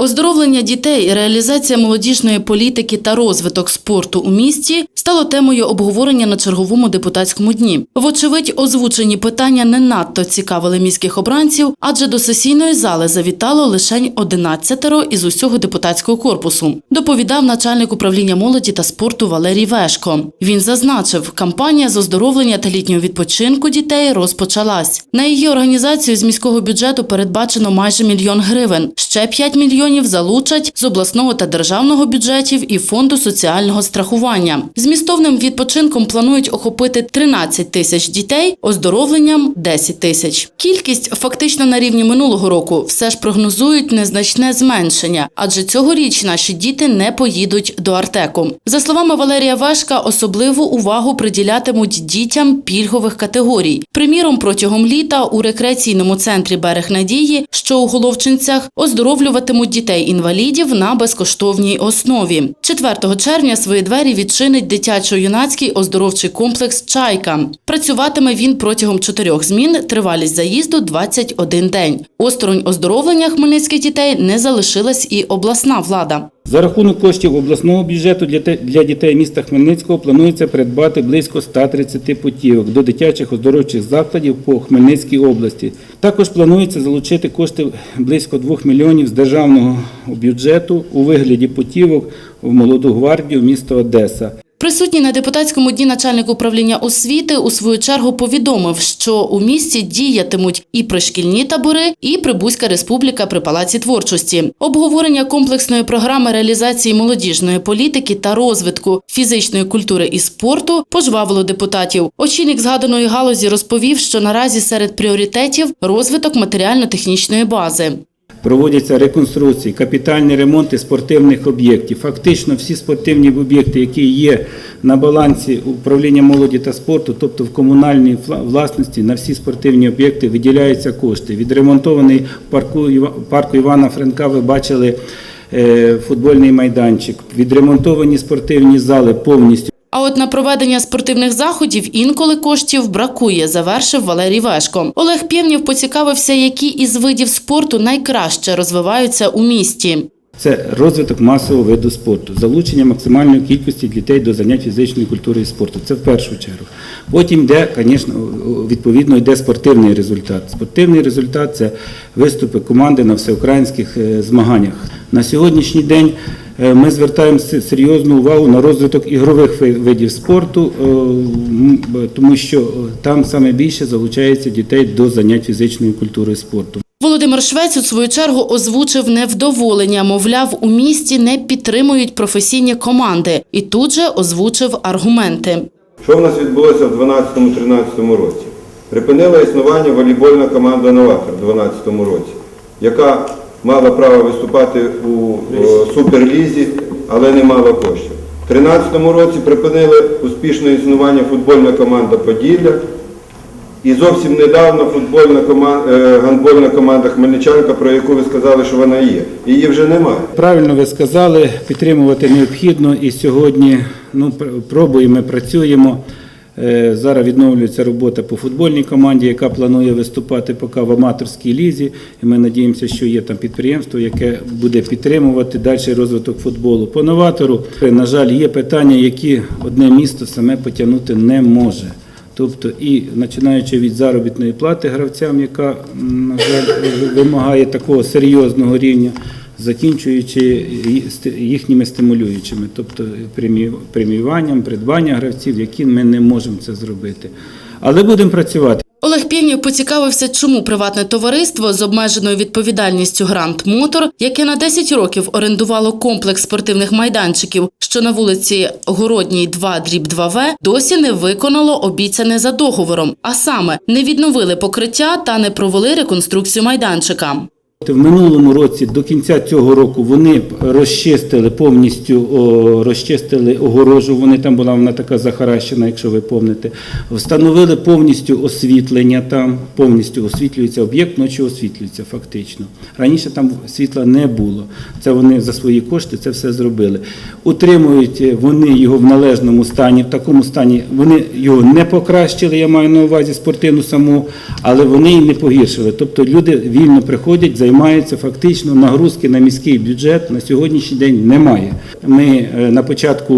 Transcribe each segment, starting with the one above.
Оздоровлення дітей, реалізація молодіжної політики та розвиток спорту у місті стало темою обговорення на черговому депутатському дні. Вочевидь, озвучені питання не надто цікавили міських обранців, адже до сесійної зали завітало лише 11 із усього депутатського корпусу. Доповідав начальник управління молоді та спорту Валерій Вешко. Він зазначив, кампанія з оздоровлення та літнього відпочинку дітей розпочалась. На її організацію з міського бюджету передбачено майже мільйон гривень. Ще 5 мільйонів залучать з обласного та державного бюджетів і фонду соціального страхування. Змістовним відпочинком планують охопити 13 тисяч дітей, оздоровленням 10 тисяч. Кількість фактично на рівні минулого року все ж прогнозують незначне зменшення, адже цьогоріч наші діти не поїдуть до Артеку. За словами Валерія Вешка, особливу увагу приділятимуть дітям пільгових категорій. Приміром, протягом літа у рекреаційному центрі Берег Надії, що у Головчинцях, оздоровлюватимуть дітей-інвалідів на безкоштовній основі. 4 червня свої двері відчинить дитячо-юнацький оздоровчий комплекс Чайка. Працюватиме він протягом чотирьох змін. Тривалість заїзду 21 день. Осторонь оздоровлення хмельницьких дітей не залишилась і обласна влада. За рахунок коштів обласного бюджету для дітей міста Хмельницького планується придбати близько 130 путівок до дитячих оздоровчих закладів по Хмельницькій області. Також планується залучити кошти близько 2 мільйонів з державного бюджету у вигляді путівок в молоду гвардію міста Одеса. Присутній на депутатському дні начальник управління освіти у свою чергу повідомив, що у місті діятимуть і пришкільні табори, і Прибузька республіка при палаці творчості. Обговорення комплексної програми реалізації молодіжної політики та розвитку фізичної культури і спорту пожвавило депутатів. Очільник згаданої галузі розповів, що наразі серед пріоритетів розвиток матеріально-технічної бази. Проводяться реконструкції, капітальні ремонти спортивних об'єктів. Фактично всі спортивні об'єкти, які є на балансі управління молоді та спорту, тобто в комунальній власності, на всі спортивні об'єкти виділяються кошти. Відремонтований парку Івана Франка, ви бачили е, футбольний майданчик. Відремонтовані спортивні зали повністю. А от на проведення спортивних заходів інколи коштів бракує, завершив Валерій Вешко. Олег Пєвнів поцікавився, які із видів спорту найкраще розвиваються у місті. Це розвиток масового виду спорту, залучення максимальної кількості дітей до занять фізичної культури і спорту. Це в першу чергу. Потім йде, звісно, відповідно йде спортивний результат. Спортивний результат це виступи команди на всеукраїнських е, змаганнях. На сьогоднішній день ми звертаємо серйозну увагу на розвиток ігрових видів спорту, е, тому що е, там саме більше залучається дітей до занять фізичної культури і спорту. Володимир Швець у свою чергу озвучив невдоволення. Мовляв, у місті не підтримують професійні команди, і тут же озвучив аргументи. Що в нас відбулося в 12-13 році? Припинила існування волейбольна команда Новатор в 2012 році, яка мала право виступати у суперлізі, але не мала коштів. У 2013 році припинили успішне існування футбольна команда Поділля. І зовсім недавно футбольна команда, гандбольна команда Хмельничанка, про яку ви сказали, що вона є. Її вже немає. Правильно ви сказали, підтримувати необхідно і сьогодні ну, пробуємо, працюємо. Е, Зараз відновлюється робота по футбольній команді, яка планує виступати поки в аматорській лізі. І ми надіємося, що є там підприємство, яке буде підтримувати далі розвиток футболу. По новатору, на жаль, є питання, які одне місто саме потягнути не може. Тобто і починаючи від заробітної плати гравцям, яка, на жаль, вимагає такого серйозного рівня, закінчуючи їхніми стимулюючими, тобто премію- преміюванням, придбання гравців, які ми не можемо це зробити. Але будемо працювати. Олег Пєвнів поцікавився, чому приватне товариство з обмеженою відповідальністю Грант Мотор, яке на 10 років орендувало комплекс спортивних майданчиків, що на вулиці Городній 2 дріб 2В, досі не виконало обіцяне за договором, а саме не відновили покриття та не провели реконструкцію майданчика. В минулому році до кінця цього року вони розчистили повністю розчистили огорожу. Вони там була вона така захаращена, якщо ви пам'ятаєте. Встановили повністю освітлення там, повністю освітлюється об'єкт, ночі освітлюється фактично. Раніше там світла не було. Це вони за свої кошти це все зробили. Утримують вони його в належному стані, в такому стані вони його не покращили, я маю на увазі спортивну саму, але вони і не погіршили. Тобто люди вільно приходять, займаються. Фактично нагрузки на міський бюджет на сьогоднішній день немає. Ми е, на початку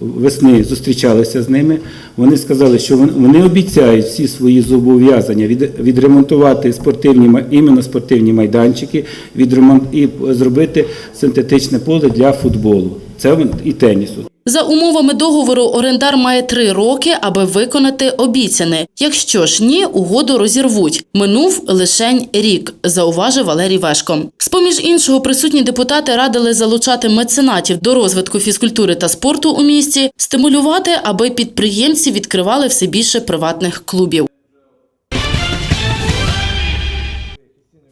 весни зустрічалися з ними. Вони сказали, що вони обіцяють всі свої зобов'язання від- відремонтувати спортивні іменно спортивні майданчики, відремонт і зробити синтетичне поле для футболу. Це і тенісу. За умовами договору орендар має три роки, аби виконати обіцяне. Якщо ж ні, угоду розірвуть. Минув лишень рік, зауважив Валерій Вешко. З поміж іншого, присутні депутати радили залучати меценатів до розвитку фізкультури та спорту у місті, стимулювати, аби підприємці відкривали все більше приватних клубів.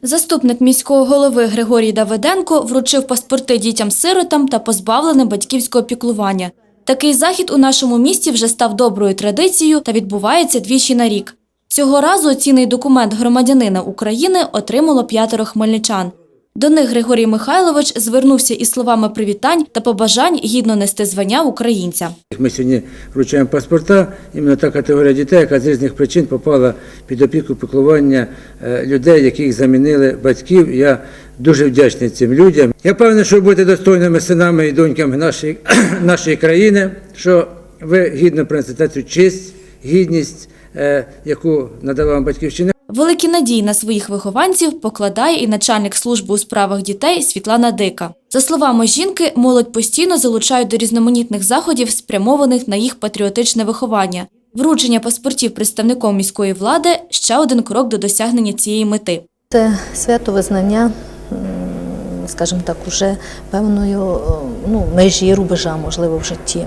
Заступник міського голови Григорій Давиденко вручив паспорти дітям-сиротам та позбавленим батьківського піклування. Такий захід у нашому місті вже став доброю традицією та відбувається двічі на рік. Цього разу цінний документ громадянина України отримало п'ятеро хмельничан. До них Григорій Михайлович звернувся із словами привітань та побажань гідно нести звання українця. Ми сьогодні вручаємо паспорта, іменно та категорія дітей, яка з різних причин попала під опіку піклування е, людей, яких замінили батьків. Я дуже вдячний цим людям. Я певний, що ви будете достойними синами і доньками нашої, нашої країни, що ви гідно принесете цю честь, гідність, е, яку надала батьківщина. Великі надії на своїх вихованців покладає і начальник служби у справах дітей Світлана Дика. За словами жінки, молодь постійно залучають до різноманітних заходів, спрямованих на їх патріотичне виховання. Вручення паспортів представником міської влади ще один крок до досягнення цієї мети. Це свято визнання, скажімо так, уже певною е, ну, межі рубежа, можливо, в житті.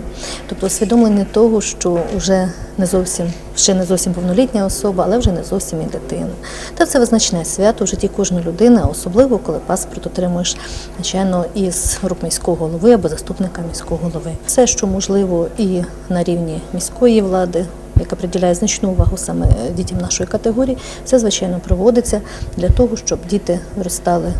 Тобто усвідомлення того, що вже не зовсім ще не зовсім повнолітня особа, але вже не зовсім і дитина. Та це визначне свято в житті кожної людини, особливо коли паспорт отримуєш, звичайно, із рук міського голови або заступника міського голови. Все, що можливо, і на рівні міської влади. Яка приділяє значну увагу саме дітям нашої категорії, все звичайно проводиться для того, щоб діти виростали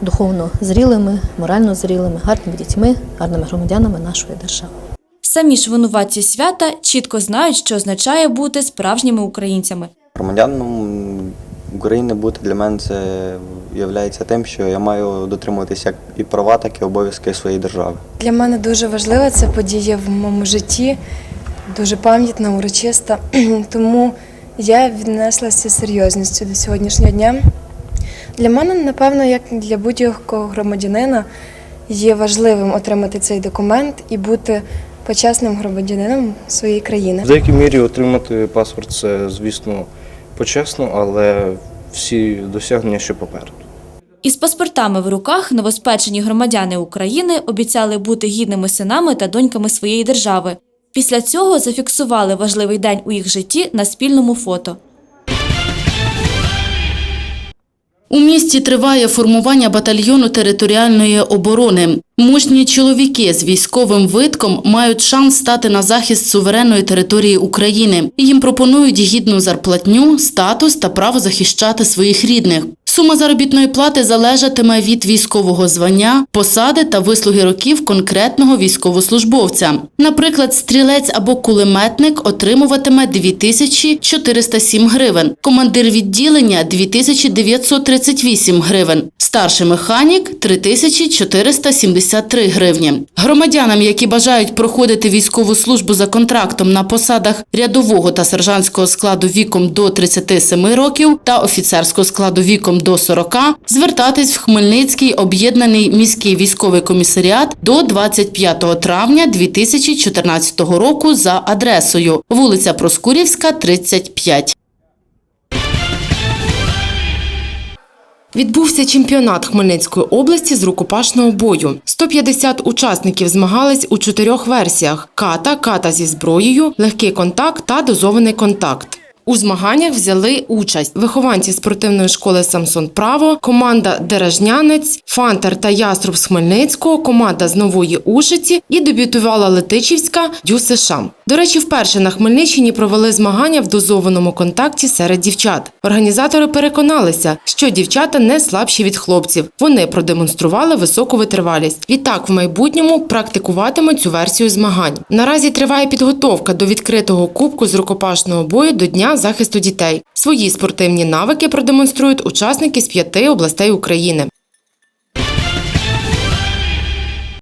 духовно зрілими, морально зрілими, гарними дітьми, гарними громадянами нашої держави. Самі ж винуватці свята чітко знають, що означає бути справжніми українцями. Громадянином України бути для мене це є тим, що я маю дотримуватися як і права, так і обов'язки своєї держави. Для мене дуже важлива ця подія в моєму житті, дуже пам'ятна, урочиста. Тому я віднеслася серйозністю до сьогоднішнього дня. Для мене, напевно, як для будь-якого громадянина, є важливим отримати цей документ і бути почесним громадянином своєї країни. В деякій мірі отримати паспорт це, звісно, почесно, але всі досягнення ще попереду. Із паспортами в руках новоспечені громадяни України обіцяли бути гідними синами та доньками своєї держави. Після цього зафіксували важливий день у їх житті на спільному фото. У місті триває формування батальйону територіальної оборони. Мужні чоловіки з військовим витком мають шанс стати на захист суверенної території України. Їм пропонують гідну зарплатню, статус та право захищати своїх рідних. Сума заробітної плати залежатиме від військового звання, посади та вислуги років конкретного військовослужбовця. Наприклад, стрілець або кулеметник отримуватиме 2407 гривень, командир відділення 2938 гривень, старший механік 3473 гривні. Громадянам, які бажають проходити військову службу за контрактом на посадах рядового та сержантського складу віком до 37 років та офіцерського складу віком до 40, звертатись в Хмельницький об'єднаний міський військовий комісаріат до 25 травня 2014 року за адресою вулиця Проскурівська, 35. Відбувся чемпіонат Хмельницької області з рукопашного бою. 150 учасників змагались у чотирьох версіях: ката, ката зі зброєю, легкий контакт та дозований контакт. У змаганнях взяли участь вихованці спортивної школи Самсон Право, команда Дережнянець, Фантер та Яструб з Хмельницького, команда з Нової Ушиці і дебютувала Летичівська Дю США. До речі, вперше на Хмельниччині провели змагання в дозованому контакті серед дівчат. Організатори переконалися, що дівчата не слабші від хлопців. Вони продемонстрували високу витривалість. Відтак, в майбутньому практикуватимуть цю версію змагань. Наразі триває підготовка до відкритого кубку з рукопашного бою до Дня Захисту дітей. Свої спортивні навики продемонструють учасники з п'яти областей України.